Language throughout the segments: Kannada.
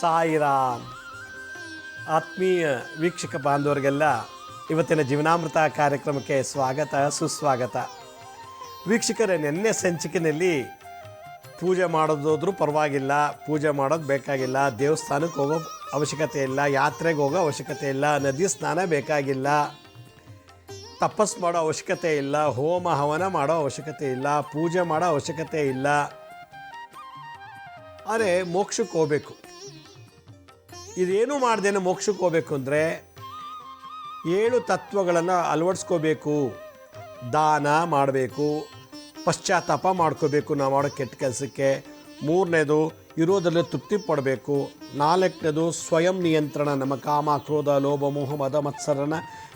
ಸಾಯಿರಾಮ್. ಆತ್ಮೀಯ ವೀಕ್ಷಕ ಬಾಂಧವರಿಗೆಲ್ಲ ಇವತ್ತಿನ ಜೀವನಾಮೃತ ಕಾರ್ಯಕ್ರಮಕ್ಕೆ ಸ್ವಾಗತ, ಸುಸ್ವಾಗತ. ವೀಕ್ಷಕರ, ನಿನ್ನೆ ಸಂಚಿಕೆಯಲ್ಲಿ ಪೂಜೆ ಮಾಡೋದಾದ್ರೂ ಪರವಾಗಿಲ್ಲ, ಪೂಜೆ ಮಾಡೋದು ಬೇಕಾಗಿಲ್ಲ, ದೇವಸ್ಥಾನಕ್ಕೆ ಹೋಗೋ ಅವಶ್ಯಕತೆ ಇಲ್ಲ, ಯಾತ್ರೆಗೆ ಹೋಗೋ ಅವಶ್ಯಕತೆ ಇಲ್ಲ, ನದಿ ಸ್ನಾನ ಬೇಕಾಗಿಲ್ಲ, ತಪಸ್ ಮಾಡೋ ಅವಶ್ಯಕತೆ ಇಲ್ಲ, ಹೋಮ ಹವನ ಮಾಡೋ ಅವಶ್ಯಕತೆ ಇಲ್ಲ, ಪೂಜೆ ಮಾಡೋ ಅವಶ್ಯಕತೆ ಇಲ್ಲ. ಆದರೆ ಮೋಕ್ಷಕ್ಕೆ ಹೋಗಬೇಕು. ಇದೇನು ಮಾಡ್ದೇನೆ ಮೋಕ್ಷಕ್ಕೆ ಹೋಗ್ಬೇಕು ಅಂದರೆ ಏಳು ತತ್ವಗಳನ್ನು ಅಳವಡಿಸ್ಕೋಬೇಕು. ದಾನ ಮಾಡಬೇಕು. ಪಶ್ಚಾತ್ತಾಪ ಮಾಡ್ಕೋಬೇಕು ನಾವು ಮಾಡೋ ಕೆಟ್ಟ ಕೆಲಸಕ್ಕೆ. ಮೂರನೇದು, ಇರೋದರಲ್ಲಿ ತೃಪ್ತಿ ಪಡಬೇಕು. ನಾಲ್ಕನೇದು, ಸ್ವಯಂ ನಿಯಂತ್ರಣ, ನಮ್ಮ ಕಾಮ, ಕ್ರೋಧ, ಲೋಭ, ಮೋಹ, ಮದ, ಮತ್ಸರನ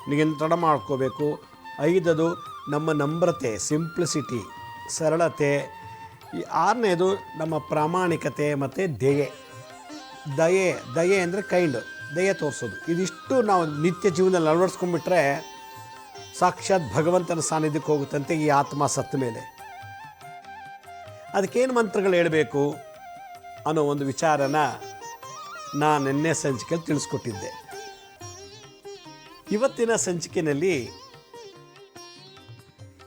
ನಿಯಂತ್ರಣ ಮಾಡ್ಕೋಬೇಕು. ಐದದು, ನಮ್ಮ ನಮ್ರತೆ ಸಿಂಪ್ಲಿಸಿಟಿ, ಸರಳತೆ. ಆರನೇದು, ನಮ್ಮ ಪ್ರಾಮಾಣಿಕತೆ ಮತ್ತು ದಯೆ ದಯೆ ದಯೆ ಅಂದರೆ ಕೈಂಡ್ ದಯೆ ತೋರಿಸೋದು. ಇದಿಷ್ಟು ನಾವು ನಿತ್ಯ ಜೀವನದಲ್ಲಿ ಅಳವಡಿಸ್ಕೊಂಡ್ಬಿಟ್ರೆ ಸಾಕ್ಷಾತ್ ಭಗವಂತನ ಸಾನ್ನಿಧ್ಯಕ್ಕೆ ಹೋಗುತ್ತಂತೆ ಈ ಆತ್ಮ ಸತ್ತ ಮೇಲೆ. ಅದಕ್ಕೇನು ಮಂತ್ರಗಳು ಹೇಳಬೇಕು ಅನ್ನೋ ಒಂದು ವಿಚಾರನ ನಾನು ನಿನ್ನೆ ಸಂಚಿಕೆಯಲ್ಲಿ ತಿಳಿಸ್ಕೊಟ್ಟಿದ್ದೆ. ಇವತ್ತಿನ ಸಂಚಿಕೆಯಲ್ಲಿ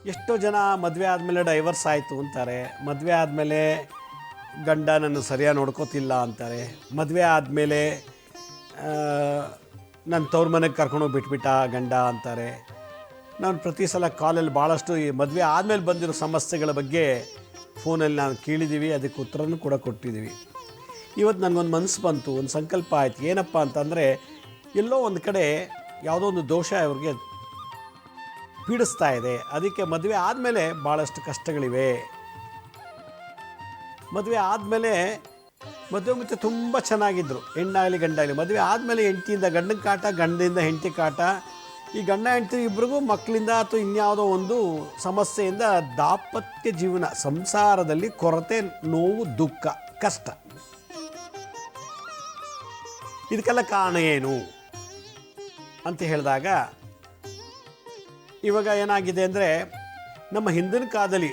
ಎಷ್ಟೋ ಜನ ಮದುವೆ ಆದಮೇಲೆ ಡೈವರ್ಸ್ ಆಯಿತು ಅಂತಾರೆ. ಮದುವೆ ಆದಮೇಲೆ ಗಂಡ ನನ್ನ ಸರಿಯಾಗಿ ನೋಡ್ಕೋತಿಲ್ಲ ಅಂತಾರೆ. ಮದುವೆ ಆದಮೇಲೆ ನನ್ನ ತವ್ರ ಮನೆಗೆ ಕರ್ಕೊಂಡೋಗಿ ಬಿಟ್ಬಿಟ್ಟ ಗಂಡ ಅಂತಾರೆ. ನಾನು ಪ್ರತಿ ಸಲ ಕಾಲಲ್ಲಿ ಭಾಳಷ್ಟು ಈ ಮದುವೆ ಆದಮೇಲೆ ಬಂದಿರೋ ಸಮಸ್ಯೆಗಳ ಬಗ್ಗೆ ಫೋನಲ್ಲಿ ನಾನು ಕೇಳಿದ್ದೀವಿ ಅದಕ್ಕೆ ಉತ್ತರನೂ ಕೂಡ ಕೊಟ್ಟಿದ್ದೀವಿ ಇವತ್ತು ನನಗೊಂದು ಮನಸ್ಸು ಬಂತು, ಒಂದು ಸಂಕಲ್ಪ ಆಯ್ತು. ಏನಪ್ಪ ಅಂತಂದರೆ, ಎಲ್ಲೋ ಒಂದು ಕಡೆ ಯಾವುದೋ ಒಂದು ದೋಷ ಅವ್ರಿಗೆ ಪೀಡಿಸ್ತಾ ಇದೆ. ಅದಕ್ಕೆ ಮದುವೆ ಆದಮೇಲೆ ಭಾಳಷ್ಟು ಕಷ್ಟಗಳಿವೆ. ಮದುವೆ ಆದಮೇಲೆ ಮದುವೆ ಮುಂಚೆ ತುಂಬ ಚೆನ್ನಾಗಿದ್ದರು ಹೆಣ್ಣಾಗಲಿ ಗಂಡಾಗಲಿ. ಮದುವೆ ಆದಮೇಲೆ ಹೆಂಡತಿಯಿಂದ ಗಂಡನ ಕಾಟ ಗಂಡದಿಂದ ಹೆಂಡತಿ ಕಾಟ, ಈ ಗಂಡ ಹೆಂಡತಿ ಇಬ್ಬರಿಗೂ ಮಕ್ಕಳಿಂದ ಅಥವಾ ಇನ್ಯಾವುದೋ ಒಂದು ಸಮಸ್ಯೆಯಿಂದ ದಾಪತ್ಯ ಜೀವನ, ಸಂಸಾರದಲ್ಲಿ ಕೊರತೆ, ನೋವು, ದುಃಖ, ಕಷ್ಟ. ಇದಕ್ಕೆಲ್ಲ ಕಾರಣ ಏನು? ಅಂತ ಹೇಳಿದಾಗ, ಇವಾಗ ಏನಾಗಿದೆ ಅಂದರೆ ನಮ್ಮ ಹಿಂದಿನ ಕಾಲದಲ್ಲಿ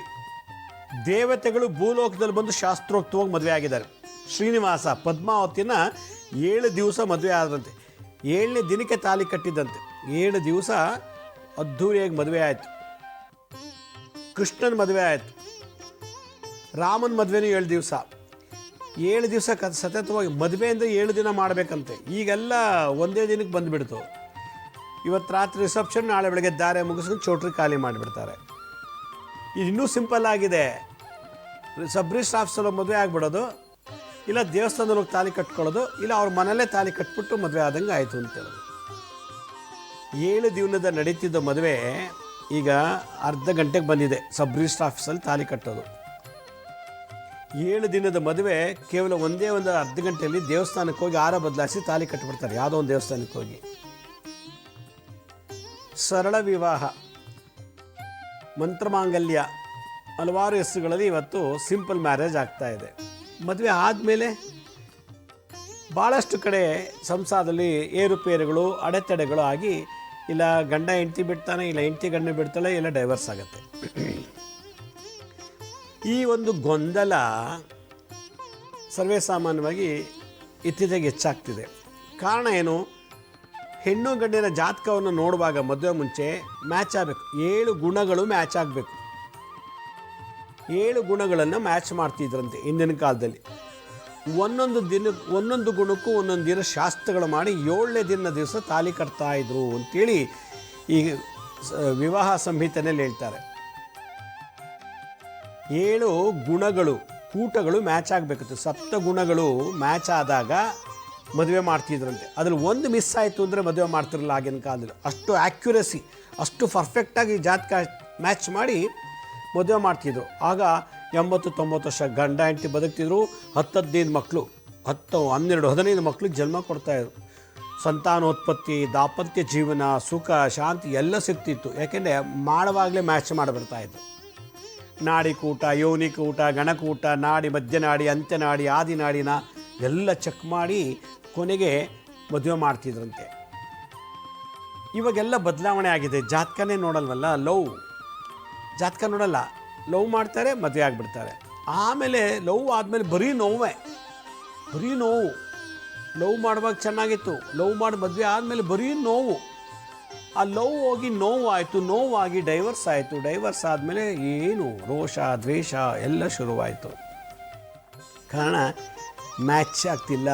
ದೇವತೆಗಳು ಭೂಲೋಕದಲ್ಲಿ ಬಂದು ಶಾಸ್ತ್ರೋಕ್ತವಾಗಿ ಮದುವೆ ಆಗಿದ್ದಾರೆ. ಶ್ರೀನಿವಾಸ ಪದ್ಮಾವತಿನ ಏಳು ದಿವಸ ಮದುವೆ ಆದಂತೆ, ಏಳನೇ ದಿನಕ್ಕೆ ತಾಲಿ ಕಟ್ಟಿದ್ದಂತೆ. ಏಳು ದಿವಸ ಅದ್ಧೂರಿಯಾಗಿ ಮದುವೆ ಆಯಿತು. ಕೃಷ್ಣನ ಮದುವೆ ಆಯಿತು. ರಾಮನ ಮದುವೆನೂ ಏಳು ದಿವಸ. ಏಳು ದಿವಸ ಕ, ಸತತವಾಗಿ ಮದುವೆಯಿಂದ ಏಳು ದಿನ ಮಾಡಬೇಕಂತೆ. ಈಗೆಲ್ಲ ಒಂದೇ ದಿನಕ್ಕೆ ಬಂದುಬಿಡ್ತು. ಇವತ್ತು ರಾತ್ರಿ ರಿಸೆಪ್ಷನ್ ನಾಳೆ ಬೆಳಗ್ಗೆ ದಾರೆ ಮುಗಿಸ್ಕೊಂಡು ಚೋಟ್ರಿ ಖಾಲಿ ಮಾಡಿಬಿಡ್ತಾರೆ. ಇದು ಇನ್ನೂ ಸಿಂಪಲ್ ಆಗಿದೆ. ಸಬ್ ರಿಜಿಸ್ಟರ್ ಆಫೀಸಲ್ಲಿ ಮದುವೆ ಆಗಿಬಿಡೋದು. ಇಲ್ಲ ದೇವಸ್ಥಾನದಲ್ಲಿ ಹೋಗಿ ತಾಲಿ ಕಟ್ಕೊಳ್ಳೋದು, ಇಲ್ಲ ಅವ್ರ ಮನೆಯಲ್ಲೇ ತಾಲಿ ಕಟ್ಬಿಟ್ಟು ಮದುವೆ ಆದಂಗೆ ಆಯಿತು ಅಂತೇಳೋದು ಏಳು ದಿನದ ನಡೀತಿದ್ದ ಮದುವೆ ಈಗ ಅರ್ಧ ಗಂಟೆಗೆ ಬಂದಿದೆ ಸಬ್ ರಿಜಿಸ್ಟರ್ ಆಫೀಸಲ್ಲಿ ತಾಲಿ ಕಟ್ಟೋದು. ಏಳು ದಿನದ ಮದುವೆ ಕೇವಲ ಒಂದೇ ಒಂದು ಅರ್ಧ ಗಂಟೆಯಲ್ಲಿ ದೇವಸ್ಥಾನಕ್ಕೆ ಹೋಗಿ ಆರ ಬದಲಾಯಿಸಿ ತಾಲಿ ಕಟ್ಟಿಬಿಡ್ತಾರೆ ಯಾವುದೋ ಒಂದು ದೇವಸ್ಥಾನಕ್ಕೆ ಹೋಗಿ. ಸರಳ ವಿವಾಹ. ಮಂತ್ರಮಾಂಗಲ್ಯ ಹಲವಾರು ಹೆಸರುಗಳಲ್ಲಿ ಇವತ್ತು ಸಿಂಪಲ್ ಮ್ಯಾರೇಜ್ ಆಗ್ತಾ ಇದೆ. ಮದುವೆ ಆದಮೇಲೆ ಭಾಳಷ್ಟು ಕಡೆ ಸಂಸಾರದಲ್ಲಿ ಏರುಪೇರುಗಳು, ಅಡೆತಡೆಗಳು ಆಗಿ ಇಲ್ಲ ಗಂಡ ಹೆಂಡತಿ ಬಿಡ್ತಾನೆ, ಇಲ್ಲ ಹೆಂಡತಿ ಗಂಡ ಬಿಡ್ತಾಳೆ ಇಲ್ಲ ಡೈವರ್ಸ್ ಆಗುತ್ತೆ. ಈ ಒಂದು ಗೊಂದಲ ಸರ್ವೇ ಸಾಮಾನ್ಯವಾಗಿ ಇತ್ತೀಚೆಗೆ ಹೆಚ್ಚಾಗ್ತಿದೆ. ಕಾರಣ ಏನು? ಹೆಣ್ಣು ಗಂಡಿನ ಜಾತಕವನ್ನು ನೋಡುವಾಗ ಮದುವೆ ಮುಂಚೆ ಮ್ಯಾಚ್ ಆಗಬೇಕು. ಏಳು ಗುಣಗಳು ಮ್ಯಾಚ್ ಆಗಬೇಕು. ಏಳು ಗುಣಗಳನ್ನು ಮ್ಯಾಚ್ ಮಾಡ್ತಿದ್ರಂತೆ ಹಿಂದಿನ ಕಾಲದಲ್ಲಿ. ಒಂದೊಂದು ದಿನ, ಒಂದೊಂದು ಗುಣಕ್ಕೂ ಒಂದೊಂದು ದಿನ ಶಾಸ್ತ್ರಗಳು ಮಾಡಿ ಏಳನೇ ದಿನ ದಿವಸ ತಾಲಿ ಕಟ್ತಾ ಇದ್ರು ಅಂತೇಳಿ ಈ ವಿವಾಹ ಸಂಹಿತೆಯಲ್ಲಿ ಹೇಳ್ತಾರೆ. ಏಳು ಗುಣಗಳು, ಕೂಟಗಳು ಮ್ಯಾಚ್ ಆಗಬೇಕಿತ್ತು. ಸಪ್ತ ಗುಣಗಳು ಮ್ಯಾಚ್ ಆದಾಗ ಮದುವೆ ಮಾಡ್ತಿದ್ರಂತೆ. ಅದ್ರಲ್ಲಿ ಒಂದು ಮಿಸ್ ಆಯಿತು ಅಂದರೆ ಮದುವೆ ಮಾಡ್ತಿರಲಿಲ್ಲ ಆಗಿನ ಕಾಲದಲ್ಲಿ. ಅಷ್ಟು ಆ್ಯಕ್ಯುರಸಿ ಅಷ್ಟು ಪರ್ಫೆಕ್ಟಾಗಿ ಜಾತಕ ಮ್ಯಾಚ್ ಮಾಡಿ ಮದುವೆ ಮಾಡ್ತಿದ್ರು. ಆಗ ಎಂಬತ್ತು, ತೊಂಬತ್ತು ವರ್ಷ ಗಂಡ, ಹೆಂಡತಿ ಬದುಕ್ತಿದ್ರು. ಹತ್ತು ಹದಿನೈದು ಮಕ್ಕಳು ಹತ್ತು, ಹನ್ನೆರಡು, ಹದಿನೈದು ಮಕ್ಕಳಿಗೆ ಜನ್ಮ ಕೊಡ್ತಾಯಿದ್ರು ಸಂತಾನೋತ್ಪತ್ತಿ, ದಾಂಪತ್ಯ ಜೀವನ, ಸುಖ, ಶಾಂತಿ ಎಲ್ಲ ಸಿಗ್ತಿತ್ತು. ಯಾಕೆಂದರೆ ಮಾಡುವಾಗಲೇ ಮ್ಯಾಚ್ ಮಾಡಿಬಿಡ್ತಾಯಿದ್ರು ನಾಡಿ ಕೂಟ, ಯೋನಿ ಕೂಟ, ಗಣಕೂಟ, ನಾಡಿ, ಮಧ್ಯನಾಡಿ, ಅಂತ್ಯನಾಡಿ, ಆದಿನಾಡಿನ ಎಲ್ಲ ಚೆಕ್ ಮಾಡಿ ಕೊನೆಗೆ ಮದುವೆ ಮಾಡ್ತಿದ್ರಂತೆ. ಇವಾಗೆಲ್ಲ ಬದಲಾವಣೆ ಆಗಿದೆ. ಜಾತಕನೇ ನೋಡಲ್ವಲ್ಲ? ಲವ್. ಜಾತಕ ನೋಡಲ್ಲ. ಲವ್ ಮಾಡ್ತಾರೆ, ಮದುವೆ ಆಗಿಬಿಡ್ತಾರೆ. ಆಮೇಲೆ ಲವ್ ಆದಮೇಲೆ ಬರೀ ನೋವೇ. ಬರೀ ನೋವು. ಲವ್ ಮಾಡುವಾಗ ಚೆನ್ನಾಗಿತ್ತು. ಲವ್ ಮಾಡಿ ಮದುವೆ ಆದಮೇಲೆ ಬರೀ ನೋವು. ಆ ಲವ್ ಹೋಗಿ ನೋವು ಆಯಿತು, ನೋವಾಗಿ ಡೈವರ್ಸ್ ಆಯಿತು. ಡೈವರ್ಸ್ ಆದಮೇಲೆ ಏನು ರೋಷ, ದ್ವೇಷ ಎಲ್ಲ ಶುರುವಾಯಿತು. ಕಾರಣ ಮ್ಯಾಚ್ ಆಗ್ತಿಲ್ಲ.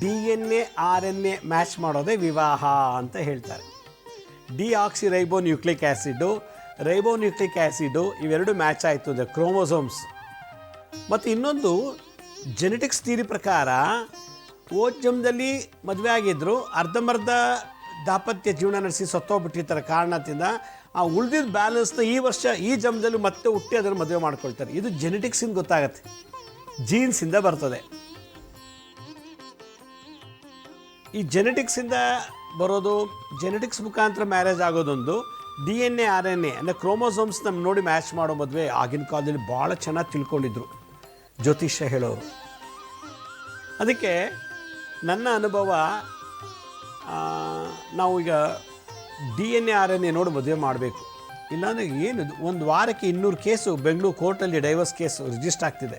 D N A, R N A match ಮಾಡೋದೇ ವಿವಾಹ ಅಂತ ಹೇಳ್ತಾರೆ. D oxy ರೈಬೋ nucleic acid ರೈಬೋ nucleic acid ಇವೆರಡು ಮ್ಯಾಚ್ ಆಯಿತು ಅಂದರೆ ಕ್ರೋಮೋಸೋಮ್ಸ್. ಮತ್ತು ಇನ್ನೊಂದು ಜೆನೆಟಿಕ್ಸ್ ಥಿಯರಿ ಪ್ರಕಾರ ಓದ್ ಮದುವೆ ಆಗಿದ್ದರು ಅರ್ಧಂಬರ್ಧ ದಾಪತ್ಯ ಜೀವನ ನಡೆಸಿ ಸತ್ತೋಗ್ಬಿಟ್ಟಿರ್ತಾರೆ ಕಾರಣದಿಂದ ಆ ಉಳಿದಿದ್ದ ಬ್ಯಾಲೆನ್ಸ್ನ ಈ ವರ್ಷ ಈ ಜಮ್ದಲ್ಲಿ ಮತ್ತೆ ಹುಟ್ಟಿ ಅದನ್ನು ಮದುವೆ ಮಾಡ್ಕೊಳ್ತಾರೆ. ಇದು ಜೆನೆಟಿಕ್ಸಿಂದ ಗೊತ್ತಾಗತ್ತೆ. ಜೀನ್ಸಿಂದ ಬರ್ತದೆ. ಈ ಜೆನೆಟಿಕ್ಸಿಂದ ಬರೋದು ಜೆನೆಟಿಕ್ಸ್ ಮುಖಾಂತರ marriage ಆಗೋದೊಂದು D N A R N A ಅಂದರೆ ಕ್ರೋಮೋಸೋಮ್ಸ್ ನಮ್ಮ ನೋಡಿ ಮ್ಯಾಚ್ ಮಾಡೋ ಮದುವೆ ಆಗಿನ ಕಾಲದಲ್ಲಿ ಭಾಳ ಚೆನ್ನಾಗಿ ತಿಳ್ಕೊಂಡಿದ್ರು. ಜ್ಯೋತಿಷ್ಯ ಹೇಳೋರು. ಅದಕ್ಕೆ ನನ್ನ ಅನುಭವ ನಾವು ಈಗ D N A R N A ನೋಡಿ ಮದುವೆ ಮಾಡಬೇಕು. ಇಲ್ಲಾಂದರೆ ಏನು? ಒಂದು ವಾರಕ್ಕೆ ಇನ್ನೂರು ಕೇಸು, ಬೆಂಗಳೂರು ಕೋರ್ಟಲ್ಲಿ ಡೈವರ್ಸ್ ಕೇಸು ರಿಜಿಸ್ಟರ್ ಆಗ್ತಿದೆ.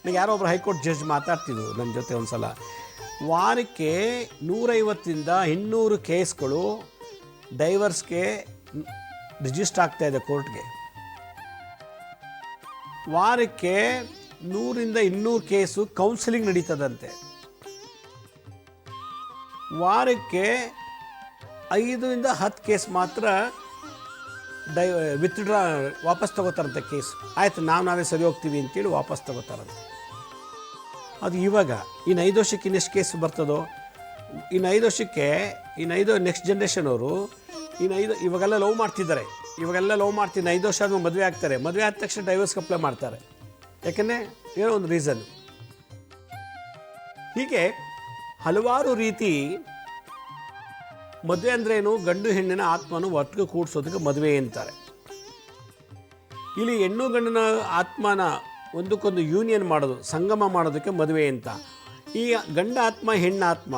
ನನಗೆ ಯಾರೋ ಒಬ್ಬರು ಹೈಕೋರ್ಟ್ ಜಡ್ಜ್ ಮಾತಾಡ್ತಿದ್ರು ನನ್ನ ಜೊತೆ ಒಂದು ಸಲ ವಾರಕ್ಕೆ ನೂರೈವತ್ತಿಂದ ಇನ್ನೂರು ಕೇಸ್ಗಳು ಡೈವರ್ಸ್ಗೆ ರಿಜಿಸ್ಟರ್ ಆಗ್ತಾ ಇದೆ ಕೋರ್ಟ್ಗೆ. ವಾರಕ್ಕೆ ನೂರಿಂದ ಇನ್ನೂರು ಕೇಸು ಕೌನ್ಸಿಲಿಂಗ್ ನಡೀತದಂತೆ. ವಾರಕ್ಕೆ ಐದರಿಂದ ಹತ್ತು ಕೇಸ್ ಮಾತ್ರ ಡೈ, ವಿತ್ಡ್ರಾ ವಾಪಸ್ ತಗೋತಾರಂತೆ ಕೇಸ್. ಆಯಿತು, ನಾವು ನಾವೇ ಸರಿ ಹೋಗ್ತೀವಿ ಅಂತೇಳಿ ವಾಪಸ್ ತಗೋತಾರಂತೆ. ಅದು ಇವಾಗ ಇನ್ನು ಐದು ವರ್ಷಕ್ಕೆ ಇನ್ನೆಷ್ಟು ಕೇಸ್ ಬರ್ತದೋ? ಇನ್ನು ಐದು ವರ್ಷಕ್ಕೆ ಇನ್ನು ಐದು ನೆಕ್ಸ್ಟ್ ಜನ್ರೇಷನ್ ಅವರು ಇನ್ನು ಐದು, ಇವಾಗೆಲ್ಲ ಲವ್ ಮಾಡ್ತಿದ್ದಾರೆ. ಇವಾಗೆಲ್ಲ ಲವ್ ಮಾಡ್ತೀನಿ ಐದು ವರ್ಷ ಆದ್ಮೇಲೆ ಮದುವೆ ಆಗ್ತಾರೆ. ಮದುವೆ ಆದ ತಕ್ಷಣ ಡೈವರ್ಸ್ ಅಪ್ಲೈ ಮಾಡ್ತಾರೆ. ಯಾಕೆಂದರೆ ಏನೋ ಒಂದು ರೀಸನ್ ಹೀಗೆ ಹಲವಾರು ರೀತಿ ಮದುವೆ ಏನು? ಗಂಡು ಹೆಣ್ಣಿನ ಆತ್ಮನ ಒಟ್ಟಿಗೆ ಕೂಡಿಸೋದಕ್ಕೆ ಮದುವೆ ಅಂತಾರೆ. ಇಲ್ಲಿ ಹೆಣ್ಣು ಗಂಡಿನ ಆತ್ಮನ ಒಂದಕ್ಕೊಂದು ಯೂನಿಯನ್ ಮಾಡೋದು, ಸಂಗಮ ಮಾಡೋದಕ್ಕೆ ಮದುವೆ ಅಂತ. ಈ ಗಂಡ ಆತ್ಮ, ಹೆಣ್ಣು ಆತ್ಮ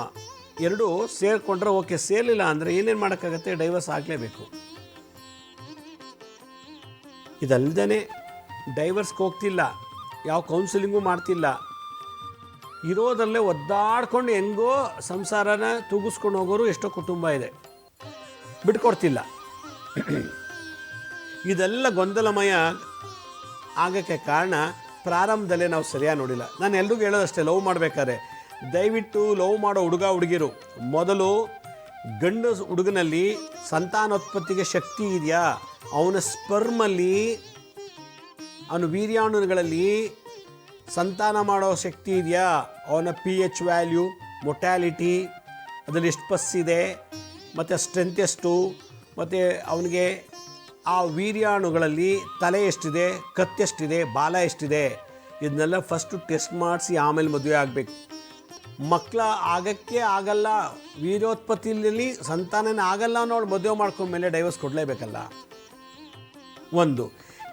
ಎರಡೂ ಸೇರಿಕೊಂಡ್ರೆ ಓಕೆ ಸೇರಲಿಲ್ಲ ಅಂದರೆ ಏನೇನು ಮಾಡೋಕ್ಕಾಗತ್ತೆ? ಡೈವರ್ಸ್ ಆಗಲೇಬೇಕು. ಇದಲ್ಲದೇ ಡೈವರ್ಸ್ಗೆ ಹೋಗ್ತಿಲ್ಲ, ಯಾವ ಕೌನ್ಸಿಲಿಂಗು ಮಾಡ್ತಿಲ್ಲ. ಇರೋದಲ್ಲೇ ಒದ್ದಾಡ್ಕೊಂಡು ಹೆಂಗೋ ಸಂಸಾರನ ತೂಗಿಸ್ಕೊಂಡು ಹೋಗೋರು ಎಷ್ಟೋ ಕುಟುಂಬ ಇದೆ. ಬಿಟ್ಕೊಡ್ತಿಲ್ಲ. ಇದೆಲ್ಲ ಗೊಂದಲಮಯ ಆಗಕ್ಕೆ ಕಾರಣ ಪ್ರಾರಂಭದಲ್ಲೇ ನಾವು ಸರಿಯಾಗಿ ನೋಡಿಲ್ಲ. ನಾನು ಎಲ್ರಿಗೂ ಹೇಳೋದಷ್ಟೇ, ಲವ್ ಮಾಡಬೇಕಾದ್ರೆ ದಯವಿಟ್ಟು ಲವ್ ಮಾಡೋ ಹುಡುಗ, ಹುಡುಗಿರು, ಮೊದಲು ಗಂಡು ಹುಡುಗನಲ್ಲಿ ಸಂತಾನೋತ್ಪತ್ತಿಗೆ ಶಕ್ತಿ ಇದೆಯಾ? ಅವನ ಸ್ಪರ್ಮಲ್ಲಿ ಅವನು ವೀರ್ಯಾಣುಗಳಲ್ಲಿ ಸಂತಾನ ಮಾಡೋ ಶಕ್ತಿ ಇದೆಯಾ? ಅವನ ಪಿ ಎಚ್ ವ್ಯಾಲ್ಯೂ ಮೊಟ್ಯಾಲಿಟಿ ಅದರಲ್ಲಿ ಎಷ್ಟು ಪಸ್ ಇದೆ? ಮತ್ತು ಸ್ಟ್ರೆಂತ್ ಎಷ್ಟು? ಮತ್ತು ಅವನಿಗೆ ಆ ವೀರ್ಯಾಣುಗಳಲ್ಲಿ ತಲೆ ಎಷ್ಟಿದೆ, ಕತ್ತೆಷ್ಟಿದೆ, ಬಾಲ ಎಷ್ಟಿದೆ, ಇದನ್ನೆಲ್ಲ ಫಸ್ಟು ಟೆಸ್ಟ್ ಮಾಡಿಸಿ ಆಮೇಲೆ ಮದುವೆ ಆಗಬೇಕು. ಮಕ್ಕಳ ಆಗಕ್ಕೆ ಆಗಲ್ಲ, ವೀರ್ಯೋತ್ಪತ್ತಿಯಲ್ಲಿ ಸಂತಾನನೇ ಆಗಲ್ಲ ಅನ್ನೋಳು ಮದುವೆ ಮಾಡ್ಕೊಂಡ್ಮೇಲೆ ಡೈವರ್ಸ್ ಕೊಡಲೇಬೇಕಲ್ಲ. ಒಂದು,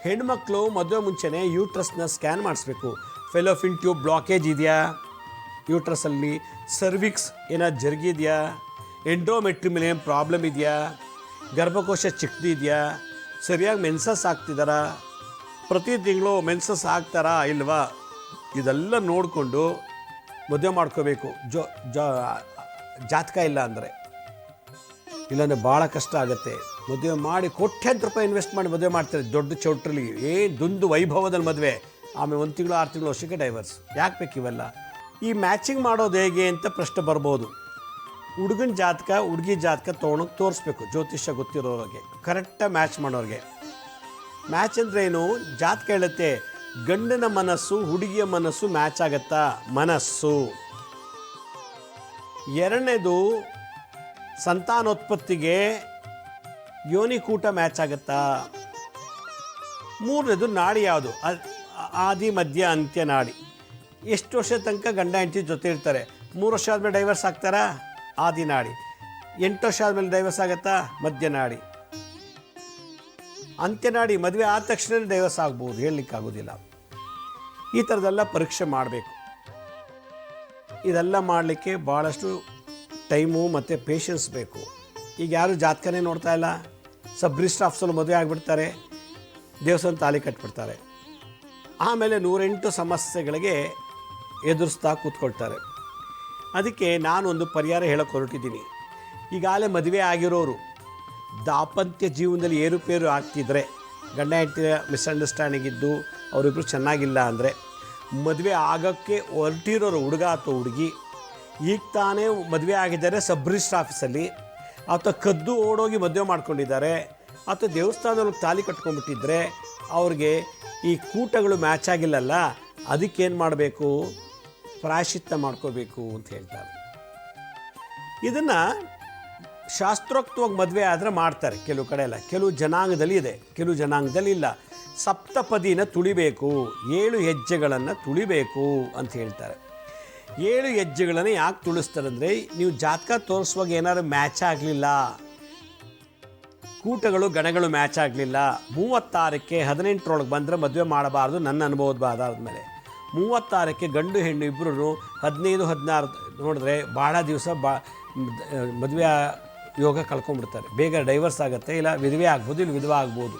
ಹೆಣ್ಮಕ್ಳು ಮದುವೆ ಮುಂಚೆನೇ ಯೂಟ್ರಸ್ನ ಸ್ಕ್ಯಾನ್ ಮಾಡಿಸ್ಬೇಕು. ಫೆಲೋಫಿನ್ ಟ್ಯೂಬ್ ಬ್ಲಾಕೇಜ್ ಇದೆಯಾ? ಯೂಟ್ರಸಲ್ಲಿ ಸರ್ವಿಕ್ಸ್ ಏನಾದ್ರು ಜರುಗಿದೆಯಾ? ಎಂಡೋಮೆಟ್ರಿಮಿಲಿಯನ್ ಪ್ರಾಬ್ಲಮ್ ಇದೆಯಾ? ಗರ್ಭಕೋಶ ಚಿಕ್ಕದಿದೆಯಾ ಸರಿಯಾಗಿ ಮೆನ್ಸಸ್ ಆಗ್ತಿದ್ದಾರಾ ಪ್ರತಿ ತಿಂಗಳು ಮೆನ್ಸಸ್ ಆಗ್ತಾರಾ ಇಲ್ವಾ? ಇದೆಲ್ಲ ನೋಡಿಕೊಂಡು ಮದುವೆ ಮಾಡ್ಕೋಬೇಕು. ಜೋ ಜೋ, ಜಾತಕ ಇಲ್ಲ ಅಂದರೆ. ಇಲ್ಲಾಂದರೆ ಭಾಳ ಕಷ್ಟ ಆಗುತ್ತೆ. ಮದುವೆ ಮಾಡಿ ಕೋಟ್ಯಾಂತರ ರೂಪಾಯಿ ಇನ್ವೆಸ್ಟ್ ಮಾಡಿ ಮದುವೆ ಮಾಡ್ತಾರೆ. ದೊಡ್ಡ ಚೌಟ್ರಲ್ಲಿ ಏನು ದುಂದು ವೈಭವದಲ್ಲಿ ಮದುವೆ. ಆಮೇಲೆ ಒಂದು ತಿಂಗಳು, ಆರು ತಿಂಗಳು ವರ್ಷಕ್ಕೆ ಡೈವರ್ಸ್ ಯಾಕೆ ಬೇಕು ಇವೆಲ್ಲ? ಈ ಮ್ಯಾಚಿಂಗ್ ಮಾಡೋದು ಹೇಗೆ ಅಂತ ಪ್ರಶ್ನೆ ಬರ್ಬೋದು. ಹುಡುಗನ ಜಾತಕ, ಹುಡುಗಿ ಜಾತಕ ತೊಗೊಂಡೋಗಿ ತೋರಿಸ್ಬೇಕು, ಜ್ಯೋತಿಷ್ಯ ಗೊತ್ತಿರೋರಿಗೆ. ಕರೆಕ್ಟಾಗಿ ಮ್ಯಾಚ್ ಮಾಡೋರಿಗೆ. ಮ್ಯಾಚ್ ಅಂದ್ರೆ ಏನು? ಜಾತಕ ಹೇಳುತ್ತೆ, ಗಂಡನ ಮನಸ್ಸು, ಹುಡುಗಿಯ ಮನಸ್ಸು ಮ್ಯಾಚ್ ಆಗತ್ತಾ? ಮನಸ್ಸು. ಎರಡನೇದು, ಸಂತಾನೋತ್ಪತ್ತಿಗೆ ಯೋನಿಕೂಟ ಮ್ಯಾಚ್ ಆಗತ್ತಾ? ಮೂರನೇದು ನಾಡಿ ಯಾವುದು? ಆದಿ, ಮಧ್ಯ, ಅಂತ್ಯ ನಾಡಿ. ಎಷ್ಟು ವರ್ಷ ತನಕ ಗಂಡ, ಹೆಂಡತಿ ಜೊತೆ ಇರ್ತಾರೆ? ಮೂರು ವರ್ಷ ಆದಮೇಲೆ ಡೈವರ್ಸ್ ಆಗ್ತಾರಾ? ಆದಿ ನಾಡಿ. ಎಂಟು ವರ್ಷ ಆದಮೇಲೆ ಡೈವರ್ಸ್ ಆಗತ್ತಾ? ಮಧ್ಯನಾಡಿ ಅಂತ್ಯನಾಡಿ ಮದುವೆ ಆದ ತಕ್ಷಣ ಡೈವರ್ಸ್ ಆಗ್ಬೋದು ಹೇಳಲಿಕ್ಕಾಗೋದಿಲ್ಲ ಈ ಥರದೆಲ್ಲ ಪರೀಕ್ಷೆ ಮಾಡಬೇಕು. ಇದೆಲ್ಲ ಮಾಡಲಿಕ್ಕೆ ಭಾಳಷ್ಟು ಟೈಮು ಮತ್ತು ಪೇಷನ್ಸ್ ಬೇಕು. ಈಗ ಯಾರು ಜಾತಕನೇ ನೋಡ್ತಾ ಇಲ್ಲ. ಸಬ್ ರಿಜಿಸ್ಟರ್ ಆಫೀಸಲ್ಲಿ ಮದುವೆ ಆಗಿಬಿಡ್ತಾರೆ. ದೇವಸ್ಥಾನ ತಾಲಿ ಕಟ್ಬಿಡ್ತಾರೆ. ಆಮೇಲೆ ನೂರೆಂಟು ಸಮಸ್ಯೆಗಳಿಗೆ ಎದುರಿಸ್ತಾ ಕೂತ್ಕೊಳ್ತಾರೆ. ಅದಕ್ಕೆ ನಾನೊಂದು ಪರಿಹಾರ ಹೇಳಕ್ಕೆ ಹೊರಟಿದ್ದೀನಿ. ಈಗಾಗಲೇ ಮದುವೆ ಆಗಿರೋರು, ದಾಂಪತ್ಯ ಜೀವನದಲ್ಲಿ ಏರುಪೇರು ಆಗ್ತಿದ್ರೆ, ಗಂಡ ಹೆಂಡತಿಯ ಮಿಸ್ಅಂಡರ್ಸ್ಟ್ಯಾಂಡಿಂಗ್ ಇದ್ದು ಅವರಿಬ್ಬರು ಚೆನ್ನಾಗಿಲ್ಲ ಅಂದರೆ, ಮದುವೆ ಆಗೋಕ್ಕೆ ಹೊರಟಿರೋರು ಹುಡುಗ ಅಥವಾ ಹುಡುಗಿ, ಈಗ ತಾನೇ ಮದುವೆ ಆಗಿದ್ದಾರೆ ಸಬ್ ಆಫೀಸಲ್ಲಿ ಅಥವಾ ಕದ್ದು ಓಡೋಗಿ ಮದುವೆ ಮಾಡ್ಕೊಂಡಿದ್ದಾರೆ ಅಥವಾ ದೇವಸ್ಥಾನದೊಳಗೆ ತಾಲಿ ಕಟ್ಕೊಂಡ್ಬಿಟ್ಟಿದ್ರೆ, ಅವ್ರಿಗೆ ಈ ಕೂಟಗಳು ಮ್ಯಾಚ್ ಆಗಿಲ್ಲಲ್ಲ ಅದಕ್ಕೇನು ಮಾಡಬೇಕು? ಪ್ರಾಯಶ್ಚಿತ್ತ ಮಾಡ್ಕೋಬೇಕು ಅಂತ ಹೇಳ್ತಾರೆ. ಇದನ್ನು ಶಾಸ್ತ್ರೋಕ್ತವಾಗಿ ಮದುವೆ ಆದರೆ ಮಾಡ್ತಾರೆ ಕೆಲವು ಕಡೆ ಎಲ್ಲ. ಕೆಲವು ಜನಾಂಗದಲ್ಲಿ ಇದೆ, ಕೆಲವು ಜನಾಂಗದಲ್ಲಿ ಇಲ್ಲ. ಸಪ್ತಪದಿನ ತುಳಿಬೇಕು, ಏಳು ಹೆಜ್ಜೆಗಳನ್ನು ತುಳಿಬೇಕು ಅಂತ ಹೇಳ್ತಾರೆ. ಏಳು ಹೆಜ್ಜೆಗಳನ್ನು ಯಾಕೆ ತುಳಿಸ್ತಾರೆ ಅಂದರೆ ನೀವು ಜಾತಕ ತೋರಿಸುವಾಗ ಏನಾದ್ರು ಮ್ಯಾಚ್ ಆಗಲಿಲ್ಲ, ಕೂಟಗಳು, ಗಣಗಳು ಮ್ಯಾಚ್ ಆಗಲಿಲ್ಲ, ಮೂವತ್ತಾರಕ್ಕೆ ಹದಿನೆಂಟರೊಳಗೆ ಬಂದರೆ ಮದುವೆ ಮಾಡಬಾರ್ದು, ನನ್ನ ಅನುಭವದ ಮೇಲೆ. ಮೂವತ್ತಾರಕ್ಕೆ ಗಂಡು ಹೆಣ್ಣು ಇಬ್ಬರು ಹದಿನೈದು, ಹದಿನಾರು ನೋಡಿದ್ರೆ ಭಾಳ ದಿವಸ ಬಾ, ಮದುವೆ ಯೋಗ ಕಳ್ಕೊಂಡ್ಬಿಡ್ತಾರೆ. ಬೇಗ ಡೈವರ್ಸ್ ಆಗುತ್ತೆ, ಇಲ್ಲ ವಿಧವೆ ಆಗ್ಬೋದು, ಇಲ್ಲಿ ವಿಧವೆ ಆಗ್ಬೋದು.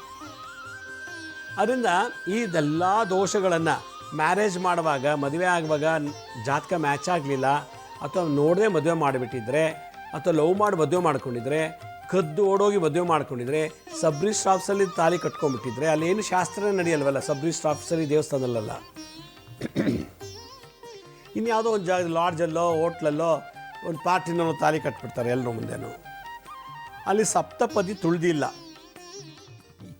ಅದರಿಂದ ಇದೆಲ್ಲ ದೋಷಗಳನ್ನು ಮ್ಯಾರೇಜ್ ಮಾಡುವಾಗ, ಮದುವೆ ಆಗುವಾಗ ಜಾತಕ ಮ್ಯಾಚ್ ಆಗಲಿಲ್ಲ, ಅಥವಾ ನೋಡದೆ ಮದುವೆ ಮಾಡಿಬಿಟ್ಟಿದ್ರೆ, ಅಥವಾ ಲವ್ ಮಾಡಿ ಮದುವೆ ಮಾಡ್ಕೊಂಡಿದ್ರೆ, ಕದ್ದು ಓಡೋಗಿ ಮದುವೆ ಮಾಡ್ಕೊಂಡಿದ್ರೆ, ಸಬ್ರಿ ಸ್ಟಾಫ್ಸಲ್ಲಿ ತಾಲಿ ಕಟ್ಕೊಂಡ್ಬಿಟ್ಟಿದ್ರೆ ಅಲ್ಲಿ ಏನು ಶಾಸ್ತ್ರ ನಡೆಯಲ್ವಲ್ಲ, ಸಬ್ರಿ ಸ್ಟಾಫ್ಸಲ್ಲಿ ದೇವಸ್ಥಾನದಲ್ಲ ಇನ್ಯಾವುದೋ ಒಂದು ಜಾಗ, ಲಾಡ್ಜಲ್ಲೋ, ಹೋಟ್ಲಲ್ಲೋ, ಒಂದು ಪಾರ್ಟಿನೋ ತಾಲಿ ಕಟ್ಬಿಡ್ತಾರೆ ಎಲ್ಲರ ಮುಂದೆನೂ. ಅಲ್ಲಿ ಸಪ್ತಪದಿ ತುಳಿದಿಲ್ಲ.